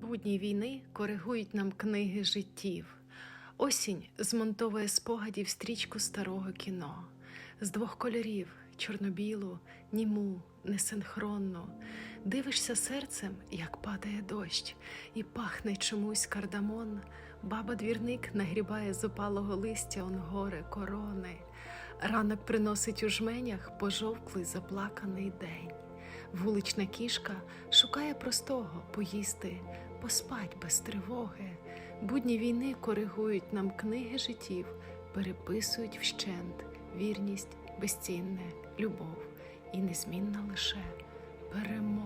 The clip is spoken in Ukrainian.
Будні війни коригують нам книги життів. Осінь змонтовує спогадів стрічку старого кіно з двох кольорів чорно-білу, німу, несинхронну. Дивишся серцем, як падає дощ, і пахне чомусь кардамон. Баба двірник нагрібає з опалого листя он гори корони. Ранок приносить у жменях пожовклий заплаканий день. Вулична кішка шукає простого поїсти, поспать без тривоги. Будні війни коригують нам книги життів, переписують вщент вірність, безцінне, любов і незмінна лише перемога.